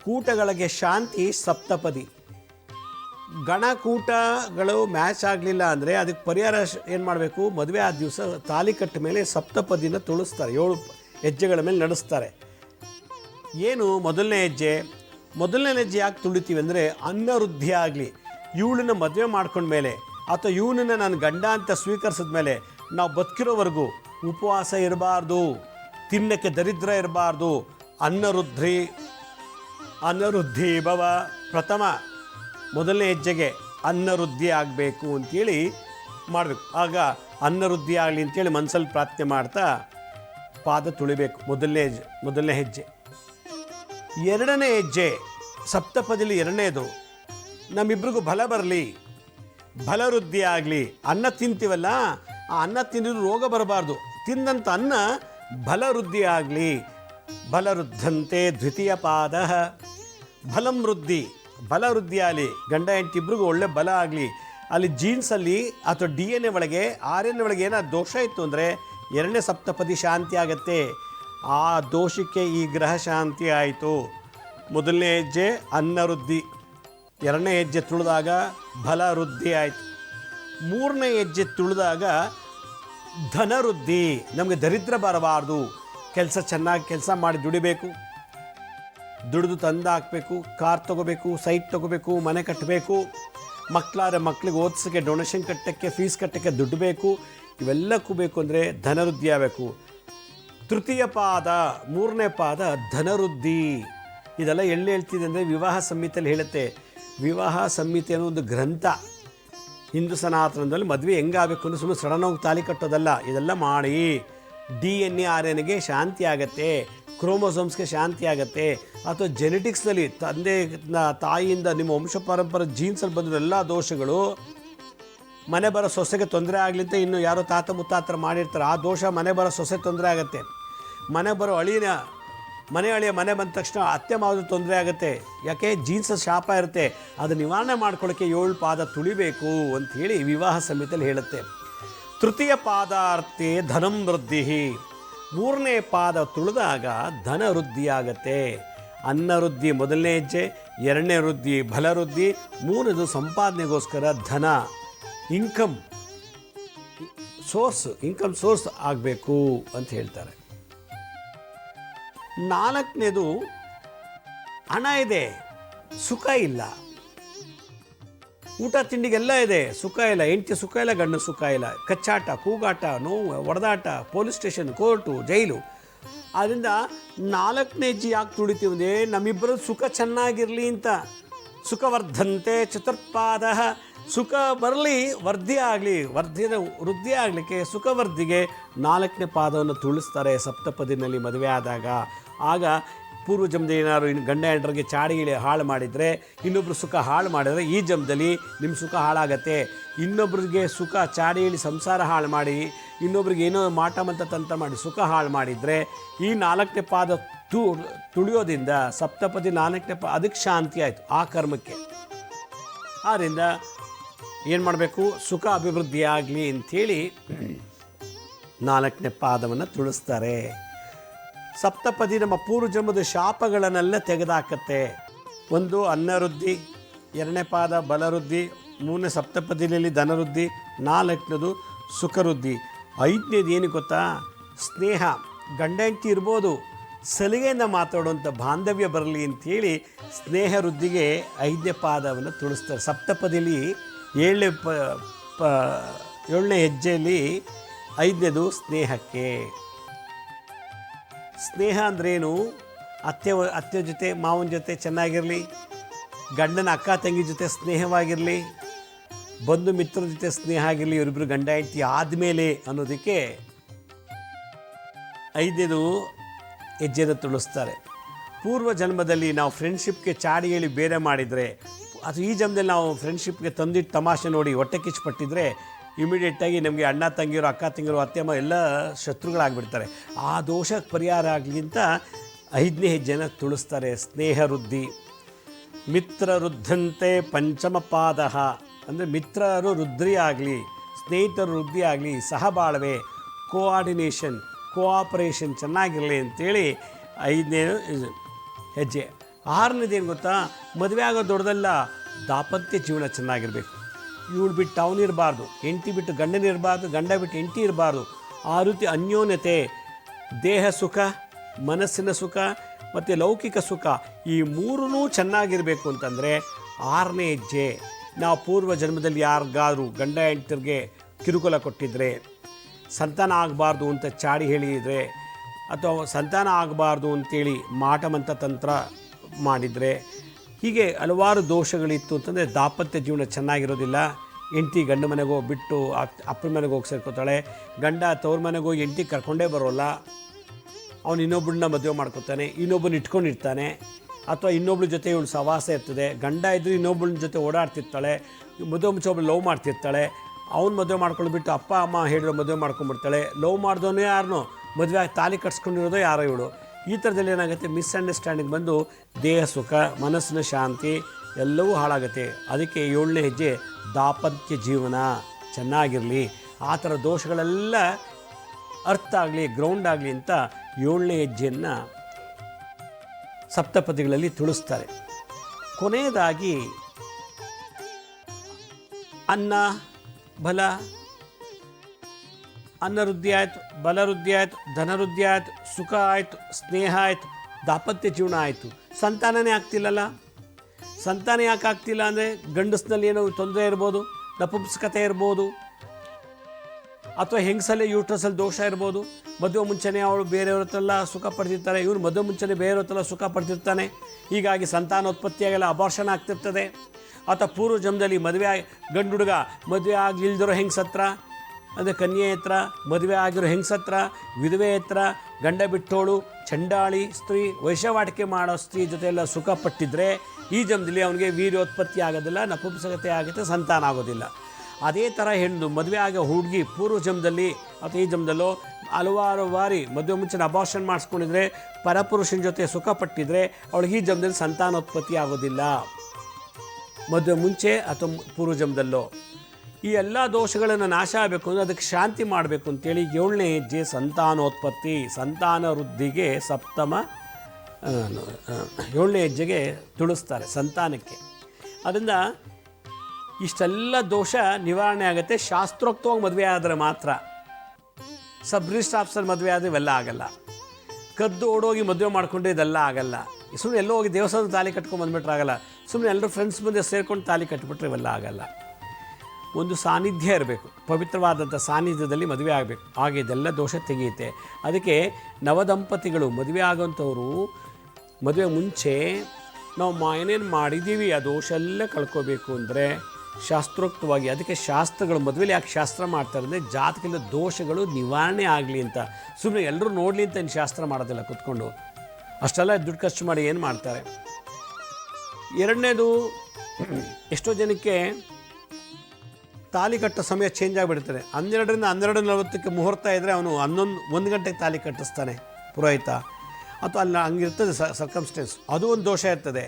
ಕೂಟಗಳಿಗೆ ಶಾಂತಿ ಸಪ್ತಪದಿ. ಗಣಕೂಟಗಳು ಮ್ಯಾಚ್ ಆಗಲಿಲ್ಲ ಅಂದರೆ ಅದಕ್ಕೆ ಪರಿಹಾರ ಏನು ಮಾಡಬೇಕು? ಮದುವೆ ಆದ ದಿವಸ ತಾಲಿ ಕಟ್ಟ ಮೇಲೆ ಸಪ್ತಪದಿನ ತುಳಿಸ್ತಾರೆ. ಏಳು ಹೆಜ್ಜೆಗಳ ಮೇಲೆ ನಡೆಸ್ತಾರೆ. ಏನು ಮೊದಲನೇ ಹೆಜ್ಜೆ? ಮೊದಲನೇ ಹೆಜ್ಜೆ ಯಾಕೆ ತುಳಿತೀವಿ ಅಂದರೆ ಅನ್ನವೃದ್ಧಿ ಆಗಲಿ. ಇವಳನ್ನ ಮದುವೆ ಮಾಡ್ಕೊಂಡ್ಮೇಲೆ. ಅಥವಾ ಇವನನ್ನ ನಾನು ಗಂಡ ಅಂತ ಸ್ವೀಕರಿಸಿದ ಮೇಲೆ ನಾವು ಬದುಕಿರೋವರೆಗೂ ಉಪವಾಸ ಇರಬಾರ್ದು, ತಿನ್ನಕ್ಕೆ ದರಿದ್ರ ಇರಬಾರ್ದು. ಅನ್ನರುದ್ಧಿ ಅನ್ನರುದ್ಧಿ ಭವ ಪ್ರಥಮ ಮೊದಲನೇ ಹೆಜ್ಜೆಗೆ ಅನ್ನವೃದ್ಧಿ ಆಗಬೇಕು ಅಂತೇಳಿ ಮಾಡಬೇಕು ಆಗ ಅನ್ನವೃದ್ಧಿ ಆಗಲಿ ಅಂತೇಳಿ ಮನಸ್ಸಲ್ಲಿ ಪ್ರಾರ್ಥನೆ ಮಾಡ್ತಾ ಪಾದ ತುಳಿಬೇಕು, ಮೊದಲನೇ ಹೆಜ್ಜೆ ಮೊದಲನೇ ಹೆಜ್ಜೆ. ಎರಡನೇ ಹೆಜ್ಜೆ, ಸಪ್ತಪದಿಲಿ ಎರಡನೇದು, ನಮ್ಮಿಬ್ರಿಗೂ ಬಲ ಬರಲಿ ಬಲವೃದ್ಧಿ ಆಗಲಿ, ಅನ್ನ ತಿಂತೀವಲ್ಲ, ಆ ಅನ್ನ ತಿಂದಿದ್ರು ರೋಗ ಬರಬಾರ್ದು. ತಿಂದಂಥ ಅನ್ನ ಬಲವೃದ್ಧಿ ಆಗಲಿ. ಬಲವೃದ್ಧಂತೆ ದ್ವಿತೀಯ ಪಾದ. ಬಲಂ ವೃದ್ಧಿ, ಬಲವೃದ್ಧಿ ಆಗಲಿ. ಗಂಡ, ಹೆಂಡತಿ ಇಬ್ರಿಗೂ ಒಳ್ಳೆ ಬಲ ಆಗಲಿ. ಅಲ್ಲಿ ಜೀನ್ಸಲ್ಲಿ ಅಥವಾ ಡಿ ಎನ್ ಎ ಒಳಗೆ ಆರ್ ಎನ್ ಒಳಗೆ ಏನಾದ್ರು ದೋಷ ಇತ್ತು ಅಂದರೆ ಎರಡನೇ ಸಪ್ತಪದಿ ಶಾಂತಿ ಆಗತ್ತೆ. ಆ ದೋಷಕ್ಕೆ ಈ ಗ್ರಹ ಶಾಂತಿ ಆಯಿತು. ಮೊದಲನೇ ಹೆಜ್ಜೆ ಅನ್ನ ವೃದ್ಧಿ. ಎರಡನೇ ಹೆಜ್ಜೆ ತುಳಿದಾಗ ಬಲ ವೃದ್ಧಿ ಆಯಿತು. ಮೂರನೇ ಹೆಜ್ಜೆ ತುಳಿದಾಗ ಧನವೃದ್ಧಿ. ನಮಗೆ ದರಿದ್ರ ಬರಬಾರ್ದು. ಕೆಲಸ ಚೆನ್ನಾಗಿ ಕೆಲಸ ಮಾಡಿ ದುಡಿಬೇಕು. ದುಡಿದು ತಂದು ಹಾಕಬೇಕು, ಕಾರ್ ತೊಗೋಬೇಕು, ಸೈಟ್ ತೊಗೋಬೇಕು, ಮನೆ ಕಟ್ಟಬೇಕು ಮಕ್ಕಳಾದ್ರೆ ಮಕ್ಳಿಗೆ ಓದಿಸೋಕ್ಕೆ ಡೊನೇಷನ್ ಕಟ್ಟೋಕ್ಕೆ ಫೀಸ್ ಕಟ್ಟೋಕ್ಕೆ ದುಡ್ಡು ಬೇಕು ಇವೆಲ್ಲಕ್ಕೂ ಬೇಕು ಅಂದರೆ ಧನವೃದ್ಧಿ ಆಗಬೇಕು. ತೃತೀಯ ಪಾದ, ಮೂರನೇ ಪಾದ ಧನವೃದ್ಧಿ. ಇದೆಲ್ಲ ಎಲ್ಲಿ ಹೇಳ್ತಿದೆ ಅಂದರೆ ವಿವಾಹ ಸಂಹಿತೆಯಲ್ಲಿ ಹೇಳುತ್ತೆ. ವಿವಾಹ ಸಂಹಿತೆ ಅನ್ನೋ ಒಂದು ಗ್ರಂಥ ಹಿಂದೂ ಸನಾತನದಲ್ಲಿ ಮದುವೆ ಹೆಂಗಾಗಬೇಕು ಅಂದರೆ ಸುಮ್ಮನೆ ಸಡನ್ ಹೋಗಿ ತಾಲಿ ಕಟ್ಟೋದಲ್ಲ, ಇದೆಲ್ಲ ಮಾಡಿ. ಡಿ ಎನ್ ಎ ಆರ್ ಎನ್ಗೆ ಶಾಂತಿ ಆಗತ್ತೆ ಕ್ರೋಮೋಸೋಮ್ಸ್ಗೆ ಶಾಂತಿ ಆಗತ್ತೆ ಅಥವಾ ಜೆನೆಟಿಕ್ಸ್ನಲ್ಲಿ ತಂದೆ ತಾಯಿಯಿಂದ ನಿಮ್ಮ ವಂಶ ಪರಂಪರೆ ಜೀನ್ಸಲ್ಲಿ ಬಂದಿರೋ ಎಲ್ಲ ದೋಷಗಳು, ಮನೆ ಬರೋ ಸೊಸೆಗೆ ತೊಂದರೆ ಆಗಲಿಂತ ಇನ್ನು ಯಾರೋ ತಾತ ಮುತ್ತಾತ್ರ ಮಾಡಿರ್ತಾರೆ, ಆ ದೋಷ ಮನೆ ಬರೋ ಸೊಸೆ ತೊಂದರೆ ಆಗುತ್ತೆ. ಮನೆ ಬರೋ ಅಳಿನ ಮನೆ ಅಳಿಯ ಮನೆ ಬಂದ ತಕ್ಷಣ ಅತ್ತೆ ಮಾವುದು ತೊಂದರೆ ಆಗುತ್ತೆ. ಯಾಕೆ? ಜೀನ್ಸ್ ಶಾಪ ಇರುತ್ತೆ. ಅದು ನಿವಾರಣೆ ಮಾಡ್ಕೊಳ್ಳೋಕ್ಕೆ ಏಳು ಪಾದ ತುಳಿಬೇಕು ಅಂತ ಹೇಳಿ ವಿವಾಹ ಸಮಿತಿಯಲ್ಲಿ ಹೇಳುತ್ತೆ. ತೃತೀಯ ಪಾದಾರ್ಥಿ ಧನಂ ವೃದ್ಧಿ ಮೂರನೇ ಪಾದ ತುಳಿದಾಗ ಧನ ವೃದ್ಧಿ ಆಗತ್ತೆ. ಅನ್ನ ವೃದ್ಧಿ ಮೊದಲನೇ ಹೆಜ್ಜೆ, ಎರಡನೇ ವೃದ್ಧಿ ಬಲ ವೃದ್ಧಿ, ಮೂರನೇದು ಸಂಪಾದನೆಗೋಸ್ಕರ ಧನ. ಇನ್ಕಮ್, ಸೋರ್ಸ್ ಇನ್ಕಮ್ ಸೋರ್ಸ್ ಆಗಬೇಕು ಅಂತ ಹೇಳ್ತಾರೆ. ನಾಲ್ಕನೇದು ಹಣ ಇದೆ, ಸುಖ ಇಲ್ಲ. ಊಟ ತಿಂಡಿಗೆಲ್ಲ ಇದೆ, ಸುಖ ಇಲ್ಲ. ಹೆಂಡತಿ ಸುಖ ಇಲ್ಲ, ಗಂಡು ಸುಖ ಇಲ್ಲ. ಕಚ್ಚಾಟ, ಕೂಗಾಟ, ನೋವು ಹೊಡೆದಾಟ ಪೊಲೀಸ್ ಸ್ಟೇಷನ್, ಕೋರ್ಟು, ಜೈಲು. ಆದ್ದರಿಂದ ನಾಲ್ಕನೇ ಜಿ ಯಾಕೆ ತುಳಿತೀವಿ ಅಂದರೆ ನಮ್ಮಿಬ್ಬರು ಸುಖ ಚೆನ್ನಾಗಿರಲಿ ಅಂತ. ಸುಖವರ್ಧಂತೆ ಚತುರ್ಪಾದ. ಸುಖ ಬರಲಿ, ವರ್ಧಿ ಆಗಲಿ ವರ್ಧಿನ ವೃದ್ಧಿ ಆಗಲಿಕ್ಕೆ ಸುಖವರ್ಧಿಗೆ ನಾಲ್ಕನೇ ಪಾದವನ್ನು ತುಳಿಸ್ತಾರೆ ಸಪ್ತಪದಿನಲ್ಲಿ ಮದುವೆ ಆದಾಗ. ಆಗ ಪೂರ್ವ ಏನಾದ್ರು ಇನ್ನು ಗಂಡ ಹೆಂಡರಿಗೆ ಚಾಡಿಗಿಳಿ ಹಾಳು ಮಾಡಿದರೆ, ಇನ್ನೊಬ್ರು ಸುಖ ಹಾಳು ಮಾಡಿದರೆ ಈ ಜನ್ಮದಲ್ಲಿ ನಿಮ್ಮ ಸುಖ ಹಾಳಾಗತ್ತೆ. ಇನ್ನೊಬ್ರಿಗೆ ಸುಖ ಚಾಡಿ ಚಾಡಿಗಿಳಿ ಸಂಸಾರ ಹಾಳು ಮಾಡಿ, ಇನ್ನೊಬ್ರಿಗೆ ಏನೋ ಮಾಟ ಮಂತ ತಂತ್ರ ಮಾಡಿ ಸುಖ ಹಾಳು ಮಾಡಿದರೆ, ಈ ನಾಲ್ಕನೇ ಪಾದ ತು ತುಳಿಯೋದ್ರಿಂದ ಸಪ್ತಪದಿ ನಾಲ್ಕನೇ ಪಾ, ಅದಕ್ಕೆ ಶಾಂತಿ ಆಯಿತು ಆ ಕರ್ಮಕ್ಕೆ. ಆದ್ದರಿಂದ ಏನು ಮಾಡಬೇಕು? ಸುಖ ಅಭಿವೃದ್ಧಿಯಾಗಲಿ ಅಂಥೇಳಿ ನಾಲ್ಕನೇ ಪಾದವನ್ನು ತುಳಿಸ್ತಾರೆ. ಸಪ್ತಪದಿ ನಮ್ಮ ಪೂರ್ವ ಜನ್ಮದ ಶಾಪಗಳನ್ನೆಲ್ಲ ತೆಗೆದಾಕತ್ತೆ. ಒಂದು ಅನ್ನವೃದ್ಧಿ ಎರಡನೇ ಪಾದ ಬಲವೃದ್ಧಿ ಮೂರನೇ ಸಪ್ತಪದಿಯಲ್ಲಿ ಧನವೃದ್ಧಿ ನಾಲ್ಕನೇದು ಸುಖವೃದ್ಧಿ ಐದನೇದು ಏನು ಗೊತ್ತಾ? ಸ್ನೇಹ ಗಂಡ ಹೆಂಡತಿ ಇರ್ಬೋದು. ಸಲಿಗೆಯಿಂದ ಮಾತಾಡುವಂಥ ಬಾಂಧವ್ಯ ಬರಲಿ ಅಂಥೇಳಿ ಸ್ನೇಹ ವೃದ್ಧಿಗೆ ಐದನೇ ಪಾದವನ್ನು ತುಳಿಸ್ತಾರೆ. ಸಪ್ತಪದಿಲಿ ಏಳನೇ ಪ, ಏಳನೇ ಹೆಜ್ಜೆಯಲ್ಲಿ ಐದನೇದು ಸ್ನೇಹಕ್ಕೆ. ಸ್ನೇಹ ಅಂದ್ರೇನು? ಅತ್ತೆ ಅತ್ತೆ ಜೊತೆ, ಮಾವನ ಜೊತೆ ಚೆನ್ನಾಗಿರಲಿ, ಗಂಡನ ಅಕ್ಕ ತಂಗಿ ಜೊತೆ ಸ್ನೇಹವಾಗಿರಲಿ, ಬಂಧು ಮಿತ್ರರ ಜೊತೆ ಸ್ನೇಹ ಆಗಿರಲಿ ಇವರಿಬ್ಬರು ಗಂಡ ಹೆಂಡತಿ ಆದಮೇಲೆ ಅನ್ನೋದಕ್ಕೆ ಐದನೇದು ಹೆಜ್ಜೆನ ತುಳಿಸ್ತಾರೆ. ಪೂರ್ವ ಜನ್ಮದಲ್ಲಿ ನಾವು ಫ್ರೆಂಡ್ಶಿಪ್ಗೆ ಚಾಡಿ ಹೇಳಿ ಬೇರೆ ಮಾಡಿದರೆ, ಅದು ಈ ಜನ್ಮದಲ್ಲಿ ನಾವು ಫ್ರೆಂಡ್ಶಿಪ್ಗೆ ತಂದಿಟ್ಟು ತಮಾಷೆ ನೋಡಿ ಹೊಟ್ಟೆ ಕಿಚ್ಚುಪಟ್ಟಿದ್ರೆ ಇಮಿಡಿಯೇಟಾಗಿ ನಮಗೆ ಅಣ್ಣ, ತಂಗಿರು, ಅಕ್ಕ, ತಂಗಿರು ಅತ್ತೆಮ್ಮ ಎಲ್ಲ ಶತ್ರುಗಳಾಗ್ಬಿಡ್ತಾರೆ. ಆ ದೋಷಕ್ಕೆ ಪರಿಹಾರ ಆಗಲಿಂತ ಐದನೇ ಹೆಜ್ಜೆನ ತುಳಿಸ್ತಾರೆ ಸ್ನೇಹ ವೃದ್ಧಿ ಮಿತ್ರ ವೃದ್ಧಂತೆ ಪಂಚಮ ಪಾದ. ಅಂದರೆ ಮಿತ್ರರು ವೃದ್ಧಿ ಆಗಲಿ, ಸ್ನೇಹಿತರು ವೃದ್ಧಿ ಆಗಲಿ ಸಹಬಾಳ್ವೆ ಕೋಆರ್ಡಿನೇಷನ್ ಕೋಆಪರೇಷನ್ ಚೆನ್ನಾಗಿರಲಿ ಅಂತೇಳಿ ಐದನೇ ಹೆಜ್ಜೆ. ಆರನೇದೇನು ಗೊತ್ತಾ? ಮದುವೆ ಆಗೋ ದೊಡ್ಡದಲ್ಲ, ದಾಂಪತ್ಯ ಜೀವನ ಚೆನ್ನಾಗಿರಬೇಕು. ಇವಳು ಬಿಟ್ಟು ಅವನು ಇರಬಾರ್ದು. ಹೆಂಡತಿ ಬಿಟ್ಟು ಗಂಡನ ಇರಬಾರ್ದು, ಗಂಡ ಬಿಟ್ಟು ಹೆಂಡತಿ ಇರಬಾರ್ದು. ಆ ರೀತಿ ಅನ್ಯೋನ್ಯತೆ, ದೇಹ ಸುಖ, ಮನಸ್ಸಿನ ಸುಖ, ಮತ್ತು ಲೌಕಿಕ ಸುಖ ಈ ಮೂರೂ ಚೆನ್ನಾಗಿರಬೇಕು ಅಂತಂದರೆ ಆರನೇ ಹೆಜ್ಜೆ ನಾವು ಪೂರ್ವ ಜನ್ಮದಲ್ಲಿ ಯಾರಿಗಾದರೂ ಗಂಡ ಹೆಂಡತಿರಿಗೆ ಕಿರುಕುಲ ಕೊಟ್ಟಿದ್ರೆ, ಸಂತಾನ ಆಗಬಾರ್ದು ಅಂತ ಚಾಡಿ ಹೇಳಿದರೆ, ಅಥವಾ ಸಂತಾನ ಆಗಬಾರ್ದು ಅಂತೇಳಿ ಮಾಟಮಂತ ತಂತ್ರ ಮಾಡಿದರೆ ಹೀಗೆ ಹಲವಾರು ದೋಷಗಳಿತ್ತು ಅಂತಂದರೆ ದಾಪತ್ಯ ಜೀವನ ಚೆನ್ನಾಗಿರೋದಿಲ್ಲ. ಹೆಂಡ್ತಿ ಗಂಡು ಮನೆಗೋ ಬಿಟ್ಟು ಅಪ್ಪ ಅಪ್ಪನ ಮನೆಗೆ ಹೋಗಿ ಸೇರ್ಕೋತಾಳೆ. ಗಂಡ ತವ್ರ ಮನೆಗೆ ಹೋಗಿ ಹೆಂಡ್ತಿ ಕರ್ಕೊಂಡೇ ಬರೋಲ್ಲ. ಅವನು ಇನ್ನೊಬ್ಬಳನ್ನ ಮದುವೆ ಮಾಡ್ಕೊತಾನೆ, ಇನ್ನೊಬ್ಬನ ಇಟ್ಕೊಂಡಿರ್ತಾನೆ ಅಥವಾ ಇನ್ನೊಬ್ಳ ಜೊತೆ ಇವಳು ಸವಾಸ ಇರ್ತದೆ. ಗಂಡ ಇದ್ದರೆ ಇನ್ನೊಬ್ಬಳ ಜೊತೆ ಓಡಾಡ್ತಿರ್ತಾಳೆ, ಮದುವೆ ಮುಂಚೆ ಒಬ್ಬಳು ಲವ್ ಮಾಡ್ತಿರ್ತಾಳೆ. ಅವ್ನು ಮದುವೆ ಮಾಡ್ಕೊಂಡ್ಬಿಟ್ಟು ಅಪ್ಪ, ಅಮ್ಮ ಹೇಳಿರೋ ಮದುವೆ ಮಾಡ್ಕೊಂಡ್ಬಿಡ್ತಾಳೆ. ಲವ್ ಮಾಡಿದವನು ಯಾರನ್ನೋ ಮದುವೆ ಆಗಿ ತಾಲಿ ಕಟ್ಸ್ಕೊಂಡಿರೋದೋ ಯಾರೋ ಇವಳು. ಈ ಥರದಲ್ಲಿ ಏನಾಗುತ್ತೆ? ಮಿಸ್ಅಂಡರ್ಸ್ಟ್ಯಾಂಡಿಂಗ್ ಬಂದು ದೇಹ ಸುಖ, ಮನಸ್ಸಿನ ಶಾಂತಿ ಎಲ್ಲವೂ ಹಾಳಾಗುತ್ತೆ. ಅದಕ್ಕೆ ಏಳನೇ ಹೆಜ್ಜೆ ದಾಂಪತ್ಯ ಜೀವನ. ಚೆನ್ನಾಗಿರಲಿ. ಆ ಥರ ದೋಷಗಳೆಲ್ಲ ಅರ್ಥ ಆಗಲಿ ಗ್ರೌಂಡ್ ಆಗಲಿ ಅಂತ ಏಳನೇ ಹೆಜ್ಜೆಯನ್ನು ಸಪ್ತಪದಿಗಳಲ್ಲಿ ತುಳಿಸ್ತಾರೆ. ಕೊನೆಯದಾಗಿ ಅನ್ನ, ಬಲ ಅನ್ನ ವೃದ್ಧಿ ಆಯಿತು ಬಲ ವೃದ್ಧಿ ಆಯಿತು ಧನ ವೃದ್ಧಿ ಆಯಿತು, ಸುಖ ಆಯಿತು, ಸ್ನೇಹ ಆಯಿತು, ದಾಂಪತ್ಯ ಜೀವನ ಆಯಿತು. ಸಂತಾನನೇ ಆಗ್ತಿಲ್ಲಲ್ಲ? ಸಂತಾನ ಯಾಕೆ ಆಗ್ತಿಲ್ಲ ಅಂದರೆ ಗಂಡಸ್ನಲ್ಲಿ ಏನೋ ತೊಂದರೆ ಇರ್ಬೋದು, ನಪುಂಸಕತೆ ಇರ್ಬೋದು, ಅಥವಾ ಹೆಂಗಸಲ್ಲಿ ಯೂಟ್ರಸಲ್ಲಿ ದೋಷ ಇರ್ಬೋದು. ಮದುವೆ ಮುಂಚೆನೇ ಅವಳು ಬೇರೆಯವ್ರ ಹತ್ರೆಲ್ಲ ಸುಖ ಪಡ್ತಿರ್ತಾರೆ ಇವನು ಮದುವೆ ಮುಂಚೆನೇ ಬೇರೆಯವ್ರ ಹತ್ರ ಸುಖ ಪಡ್ತಿರ್ತಾನೆ ಹೀಗಾಗಿ ಸಂತಾನೋತ್ಪತ್ತಿಯಾಗೆಲ್ಲ ಅಬಾರ್ಷಣ ಆಗ್ತಿರ್ತದೆ. ಅಥವಾ ಪೂರ್ವ ಜನ್ಮದಲ್ಲಿ ಮದುವೆ ಆಗಿ, ಗಂಡು ಹುಡುಗ ಮದುವೆ ಆಗಿಲ್ದಿರೋ ಹೆಂಗಸತ್ರ? ಅಂದರೆ ಕನ್ಯೆ ಹತ್ರ, ಮದುವೆ ಆಗಿರೋ ಹೆಂಗಸತ್ರ ವಿಧವೆ ಹತ್ರ, ಗಂಡ ಬಿಟ್ಟೋಳು, ಚಂಡಾಳಿ ಸ್ತ್ರೀ, ವೈಶವಾಟಿಕೆ ಮಾಡೋ ಸ್ತ್ರೀ ಜೊತೆ ಎಲ್ಲ ಸುಖ ಪಟ್ಟಿದ್ರೆ ಈ ಜನ್ಮದಲ್ಲಿ ಅವನಿಗೆ ವೀರ್ಯೋತ್ಪತ್ತಿ ಆಗೋದಿಲ್ಲ, ನಪುಂಸಕತೆ ಆಗುತ್ತೆ, ಸಂತಾನ ಆಗೋದಿಲ್ಲ. ಅದೇ ಥರ ಹೆಣ್ಣು ಮದುವೆ ಆಗೋ ಹುಡುಗಿ ಪೂರ್ವ ಜನ್ಮದಲ್ಲಿ ಅಥವಾ ಈ ಜನ್ಮದಲ್ಲೋ ಹಲವಾರು ಬಾರಿ ಮದುವೆ ಮುಂಚೆ ಅಬಾರ್ಷನ್ ಮಾಡಿಸ್ಕೊಂಡಿದ್ರೆ, ಪರಪುರುಷನ ಜೊತೆ ಸುಖ ಪಟ್ಟಿದ್ರೆ ಅವಳಿಗೆ ಈ ಜನ್ಮದಲ್ಲಿ ಸಂತಾನೋತ್ಪತ್ತಿ ಆಗೋದಿಲ್ಲ. ಮದುವೆ ಮುಂಚೆ ಅಥವಾ ಪೂರ್ವ ಜನ್ಮದಲ್ಲೋ. ಈ ಎಲ್ಲ ದೋಷಗಳನ್ನು ನಾಶ ಆಗಬೇಕು ಅಂದರೆ ಅದಕ್ಕೆ ಶಾಂತಿ ಮಾಡಬೇಕು ಅಂತೇಳಿ ಏಳನೇ ಹೆಜ್ಜೆ ಸಂತಾನೋತ್ಪತ್ತಿ, ಸಂತಾನ ವೃದ್ಧಿಗೆ ಸಪ್ತಮ ಏಳನೇ ಹೆಜ್ಜೆಗೆ ತುಳಿಸ್ತಾರೆ ಸಂತಾನಕ್ಕೆ. ಅದರಿಂದ ಇಷ್ಟೆಲ್ಲ ದೋಷ ನಿವಾರಣೆ ಆಗುತ್ತೆ. ಶಾಸ್ತ್ರೋಕ್ತವಾಗಿ ಮದುವೆ ಆದರೆ ಮಾತ್ರ. ಸಬ್ ರಿಜಿಸ್ಟರ್ ಆಫೀಸರ್ ಮದುವೆ ಆದರೆ ಇವೆಲ್ಲ ಆಗಲ್ಲ. ಕದ್ದು ಓಡೋಗಿ ಮದುವೆ ಮಾಡಿಕೊಂಡ್ರೆ ಇದೆಲ್ಲ ಆಗಲ್ಲ. ಸುಮ್ಮನೆ ಎಲ್ಲೋ ಹೋಗಿ ದೇವಸ್ಥಾನದ ತಾಲಿ ಕಟ್ಕೊಂಡು ಬಂದ್ಬಿಟ್ರೆ ಆಗಲ್ಲ. ಸುಮ್ಮನೆ ಎಲ್ಲರೂ ಫ್ರೆಂಡ್ಸ್ ಮುಂದೆ ಸೇರ್ಕೊಂಡು ತಾಲಿ ಕಟ್ಬಿಟ್ರೆ ಇವೆಲ್ಲ ಆಗಲ್ಲ. ಒಂದು ಸಾನ್ನಿಧ್ಯ ಇರಬೇಕು. ಪವಿತ್ರವಾದಂಥ ಸಾನ್ನಿಧ್ಯದಲ್ಲಿ ಮದುವೆ ಆಗಬೇಕು. ಹಾಗೆ ಇದೆಲ್ಲ ದೋಷ ತೆಗೆಯುತ್ತೆ. ಅದಕ್ಕೆ ನವದಂಪತಿಗಳು ಮದುವೆ ಆಗೋಂಥವ್ರು ಮದುವೆ ಮುಂಚೆ ನಾವು ಮಾ ಏನೇನು ಮಾಡಿದ್ದೀವಿ, ಆ ದೋಷ ಎಲ್ಲ ಕಳ್ಕೋಬೇಕು ಅಂದರೆ ಶಾಸ್ತ್ರೋಕ್ತವಾಗಿ ಅದಕ್ಕೆ ಶಾಸ್ತ್ರಗಳು ಮದುವೆಲಿ ಯಾಕೆ ಶಾಸ್ತ್ರ ಮಾಡ್ತಾರೆ ಅಂದರೆ ಜಾತಕದ ದೋಷಗಳು ನಿವಾರಣೆ ಆಗಲಿ ಅಂತ. ಸುಮ್ಮನೆ ಎಲ್ಲರೂ ನೋಡಲಿ ಅಂತ ಶಾಸ್ತ್ರ ಮಾಡೋದಿಲ್ಲ ಕುತ್ಕೊಂಡು. ಅಷ್ಟೆಲ್ಲ ದುಡ್ಡು ಖರ್ಚು ಮಾಡಿ ಏನು ಮಾಡ್ತಾರೆ? ಎರಡನೇದು, ಎಷ್ಟೋ ಜನಕ್ಕೆ ತಾಲಿ ಕಟ್ಟೋ ಸಮಯ ಚೇಂಜ್ ಆಗಿಬಿಡ್ತಾರೆ ಹನ್ನೆರಡರಿಂದ ಹನ್ನೆರಡು ನಲವತ್ತಕ್ಕೆ ಮುಹೂರ್ತ ಇದ್ದರೆ ಅವನು ಹನ್ನೊಂದು, ಒಂದು ಗಂಟೆಗೆ ತಾಲಿ ಕಟ್ಟಿಸ್ತಾನೆ ಪುರೋಹಿತ. ಅಥವಾ ಅಲ್ಲಿ ಹಂಗಿರ್ತದೆ ಸರ್ಕಮ್ಸ್ಟೆನ್ಸ್ ಅದು ಒಂದು ದೋಷ ಇರ್ತದೆ.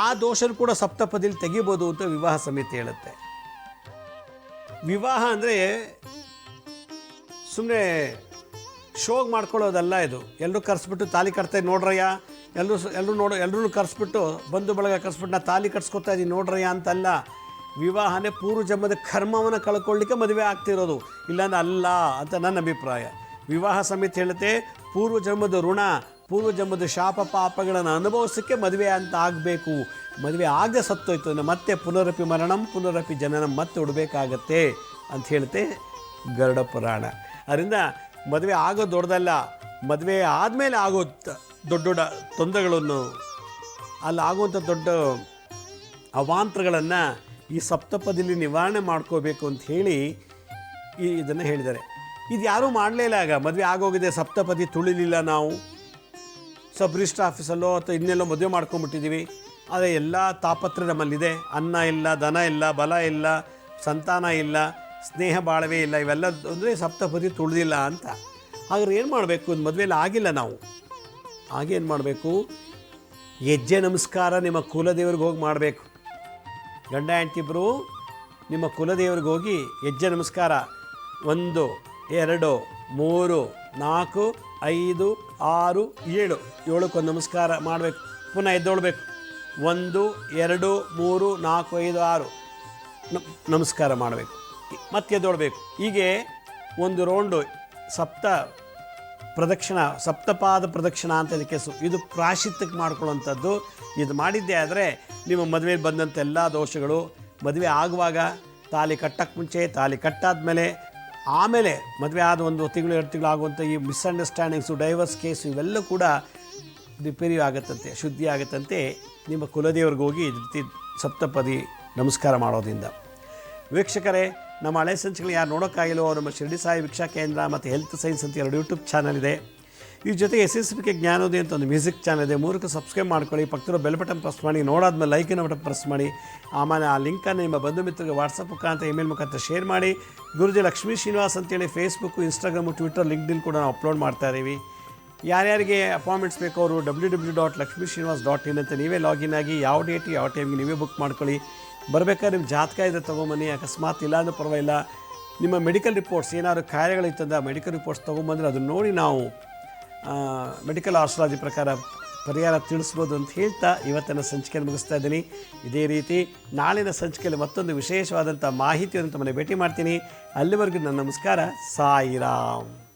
ಆ ದೋಷನ ಕೂಡ ಸಪ್ತಪದಿಲಿ ತೆಗಿಬೋದು ಅಂತ ವಿವಾಹ ಸಮಿತಿ ಹೇಳುತ್ತೆ. ವಿವಾಹ ಅಂದರೆ ಸುಮ್ಮನೆ ಶೋಗ್ ಮಾಡ್ಕೊಳ್ಳೋದಲ್ಲ ಇದು. ಎಲ್ಲರೂ ಕರೆಸ್ಬಿಟ್ಟು ತಾಲಿ ಕಟ್ತಾಯಿ ನೋಡ್ರಯ್ಯ? ಎಲ್ಲರೂ ಎಲ್ಲರೂ ನೋಡೋ ಎಲ್ಲರೂ ಕರೆಸ್ಬಿಟ್ಟು ಬಂಧು ಬಳಗ ಕರೆಸ್ಬಿಟ್ಟು ನಾ ತಾಲಿ ಕಟ್ಸ್ಕೊತಾ ಇದ್ದೀನಿ ನೋಡ್ರಯ್ಯ ಅಂತಲ್ಲ ವಿವಾಹನೇ ಪೂರ್ವ ಜನ್ಮದ ಕರ್ಮವನ್ನು ಕಳ್ಕೊಳ್ಳಿಕ್ಕೆ ಮದುವೆ ಆಗ್ತಿರೋದು. ಇಲ್ಲಾಂದ್ರೆ ಅಲ್ಲ ಅಂತ ನನ್ನ ಅಭಿಪ್ರಾಯ. ವಿವಾಹ ಸಮಿತಿ ಹೇಳುತ್ತೆ ಪೂರ್ವ ಜನ್ಮದ ಋಣ ಪೂರ್ವ ಜನ್ಮದ ಶಾಪ ಪಾಪಗಳನ್ನು ಅನುಭವಿಸೋಕ್ಕೆ ಮದುವೆ ಅಂತ ಆಗಬೇಕು. ಮದುವೆ ಆಗದೆ ಸತ್ತೋಯ್ತು ಮತ್ತೆ ಪುನರಪಿ ಮರಣಂ, ಪುನರಪಿ ಜನನಂ ಮತ್ತೆ ಉಡಬೇಕಾಗತ್ತೆ ಅಂತ ಹೇಳುತ್ತೆ ಗರುಡ ಪುರಾಣ ಅದರಿಂದ ಮದುವೆ ಆಗೋ ದೊಡ್ಡದಲ್ಲ, ಮದುವೆ ಆದಮೇಲೆ ಆಗೋ ದೊಡ್ಡ ದೊಡ್ಡ ತೊಂದರೆಗಳನ್ನು, ಅಲ್ಲಿ ಆಗುವಂಥ ದೊಡ್ಡ ಅವಾಂತರಗಳನ್ನು ಈ ಸಪ್ತಪದಿಲಿ ನಿವಾರಣೆ ಮಾಡ್ಕೋಬೇಕು ಅಂತ ಹೇಳಿ ಈ ಇದನ್ನು ಹೇಳಿದ್ದಾರೆ. ಇದು ಯಾರೂ ಮಾಡಲೇ ಇಲ್ಲ ಆಗ. ಮದುವೆ ಆಗೋಗಿದೆ, ಸಪ್ತಪದಿ ತುಳಿಲಿಲ್ಲ ನಾವು. ಸಬ್ ರಿಜಿಸ್ಟರ್ ಆಫೀಸಲ್ಲೋ ಅಥವಾ ಇನ್ನೆಲ್ಲೋ ಮದುವೆ ಮಾಡ್ಕೊಂಬಿಟ್ಟಿದ್ದೀವಿ ಆದರೆ ಎಲ್ಲ ತಾಪತ್ರ ನಮ್ಮಲ್ಲಿದೆ. ಅನ್ನ ಇಲ್ಲ, ದನ ಇಲ್ಲ, ಬಲ ಇಲ್ಲ, ಸಂತಾನ ಇಲ್ಲ, ಸ್ನೇಹ ಬಾಳವೇ ಇಲ್ಲ. ಇವೆಲ್ಲ ಅಂದರೆ ಸಪ್ತಪದಿ ತುಳಿದಿಲ್ಲ ಅಂತ. ಹಾಗಾದ್ರೆ ಏನು ಮಾಡಬೇಕು? ಒಂದು ಮದುವೆಯಲ್ಲಿ ಆಗಿಲ್ಲ ನಾವು. ಆಗೇನು ಮಾಡಬೇಕು? ಹೆಜ್ಜೆ ನಮಸ್ಕಾರ ನಿಮ್ಮ ಕುಲದೇವ್ರಿಗೆ ಹೋಗಿ ಮಾಡಬೇಕು. ಗಂಡ ಹೆಂಡ್ತಿಬ್ಬರು ನಿಮ್ಮ ಕುಲದೇವ್ರಿಗೆ ಹೋಗಿ ಹೆಜ್ಜೆ ನಮಸ್ಕಾರ. ಒಂದು, ಎರಡು, ಮೂರು, ನಾಲ್ಕು, ಐದು, ಆರು, ಏಳು. ಏಳಕ್ಕೊಂದು ನಮಸ್ಕಾರ ಮಾಡಬೇಕು. ಪುನಃ ಎದ್ದೊಳ್ಬೇಕು. ಒಂದು, ಎರಡು, ಮೂರು, ನಾಲ್ಕು, ಐದು, ಆರು. ನಮಸ್ಕಾರ ಮಾಡಬೇಕು. ಮತ್ತೆ ಎದ್ದೊಳ್ಬೇಕು. ಹೀಗೆ ಒಂದು ರೌಂಡು ಸಪ್ತ ಪ್ರದಕ್ಷಿಣ, ಸಪ್ತಪಾದ ಪ್ರದಕ್ಷಿಣ ಅಂತ ಇದಕ್ಕೆ ಇದು ಪ್ರಾಶಿತ್ಯಕ್ಕೆ ಮಾಡ್ಕೊಳ್ಳುವಂಥದ್ದು. ಇದು ಮಾಡಿದ್ದೇ ಆದರೆ ನಿಮ್ಮ ಮದುವೆಗೆ ಬಂದಂಥ ಎಲ್ಲ ದೋಷಗಳು ಮದುವೆ ಆಗುವಾಗ ತಾಲಿ ಕಟ್ಟಕ್ಕೆ ಮುಂಚೆ, ತಾಲಿ ಕಟ್ಟಾದ್ಮೇಲೆ ಆಮೇಲೆ ಮದುವೆ ಆದ ಒಂದು ತಿಂಗಳು, ಎರಡು ತಿಂಗಳು ಆಗುವಂಥ ಈ ಮಿಸ್ಅಂಡರ್ಸ್ಟ್ಯಾಂಡಿಂಗ್ಸು, ಡೈವರ್ಸ್ ಕೇಸು ಇವೆಲ್ಲ ಕೂಡ ರಿಪೇರಿ ಆಗುತ್ತಂತೆ, ಶುದ್ಧಿ ಆಗುತ್ತಂತೆ. ನಿಮ್ಮ ಕುಲದೇವ್ರಿಗೆ ಹೋಗಿ ರೀತಿ ಸಪ್ತಪದಿ ನಮಸ್ಕಾರ ಮಾಡೋದ್ರಿಂದ. ವೀಕ್ಷಕರೇ, ನಮ್ಮ ಹಳೆ ಸಂಚಿಕೆಗಳು ಯಾರು ನೋಡೋಕ್ಕಾಗಿಲ್ಲೋ ನಮ್ಮ ಶಿರಡಿ ಸಾಯಿ ವೀಕ್ಷಾ ಕೇಂದ್ರ ಮತ್ತು ಹೆಲ್ತ್ ಸೈನ್ಸ್ ಅಂತ ಎರಡು ಯೂಟ್ಯೂಬ್ ಚಾನಲ್ ಇದೆ. ಇದ್ರ ಜೊತೆಗೆ ಎಸ್ ಎಸ್ ಕೆ ಜ್ಞಾನೋದಯ ಅಂತ ಒಂದು ಮ್ಯೂಸಿಕ್ ಚಾನಲ್ ಇದೆ, ಮೂರಕ್ಕೆ ಸಬ್ಸ್ಕ್ರೈಬ್ ಮಾಡ್ಕೊಳ್ಳಿ ಪಕ್ಕದ ಬೆಲ್ ಬಟನ್ ಪ್ರೆಸ್ ಮಾಡಿ, ನೋಡಾದ್ಮೇಲೆ ಲೈಕಿನ ಬಟನ್ ಪ್ರೆಸ್ ಮಾಡಿ, ಆಮೇಲೆ ಆ ಲಿಂಕನ್ನು ನಿಮ್ಮ ಬಂಧು ಮಿತ್ರರಿಗೆ ವಾಟ್ಸಪ್ ಮುಖಾಂತರ ಇಮೇಲ್ ಮುಖಾಂತರ ಶೇರ್ ಮಾಡಿ. ಗುರುಜಿ ಲಕ್ಷ್ಮೀ ಶ್ರೀನಿವಾಸ್ ಅಂತೇಳಿ ಫೇಸ್ಬುಕ್ಕು ಇನ್ಸ್ಟಾಗ್ರಾಮು ಟ್ವಿಟರ್ ಲಿಂಕ್ಡಿನ್ ಕೂಡ ನಾವು ಅಪ್ಲೋಡ್ ಮಾಡ್ತಾ ಇದ್ದೀವಿ. ಯಾರ್ಯಾರಿಗೆ ಅಪಾಯಿಂಟ್ಮೆಂಟ್ಸ್ ಬೇಕು ಅವರು W W dot Lakshmi Srinivas dot in ಅಂತ ನೀವೇ ಲಾಗಿನ್ ಆಗಿ ಯಾವ ಡೇಟ್ ಯಾವ ಟೈಮ್ಗೆ ನೀವೇ ಬುಕ್ ಮಾಡ್ಕೊಳ್ಳಿ. ಬರಬೇಕಾದ್ರೆ ನಿಮ್ಮ ಜಾತಕ ಇದ್ರೆ ತೊಗೊಂಬನ್ನಿ, ಅಕಸ್ಮಾತ್ ಇಲ್ಲ ಅಂದ್ರೆ ಪರವಾಗಿಲ್ಲ. ನಿಮ್ಮ ಮೆಡಿಕಲ್ ರಿಪೋರ್ಟ್ಸ್ ಏನಾದರೂ ಕಾಯಿಲೆಗಳಿತ್ತಂದ ಮೆಡಿಕಲ್ ರಿಪೋರ್ಟ್ಸ್ ತೊಗೊಂಬಂದ್ರೆ ಅದನ್ನು ನೋಡಿ ನಾವು ಮೆಡಿಕಲ್ ಆಸ್ಟ್ರಾಲಜಿ ಪ್ರಕಾರ ಪರಿಹಾರ ತಿಳಿಸ್ಬೋದು ಅಂತ ಹೇಳ್ತಾ ಇವತ್ತಿನ ಸಂಚಿಕೆಯನ್ನು ಮುಗಿಸ್ತಾ ಇದ್ದೀನಿ. ಇದೇ ರೀತಿ ನಾಳಿನ ಸಂಚಿಕೆಯಲ್ಲಿ ಮತ್ತೊಂದು ವಿಶೇಷವಾದಂಥ ಮಾಹಿತಿಯನ್ನು ತಮ್ಮನ್ನು ಭೇಟಿ ಮಾಡ್ತೀನಿ. ಅಲ್ಲಿವರೆಗೂ ನನ್ನ ನಮಸ್ಕಾರ. ಸಾಯಿರಾಮ್.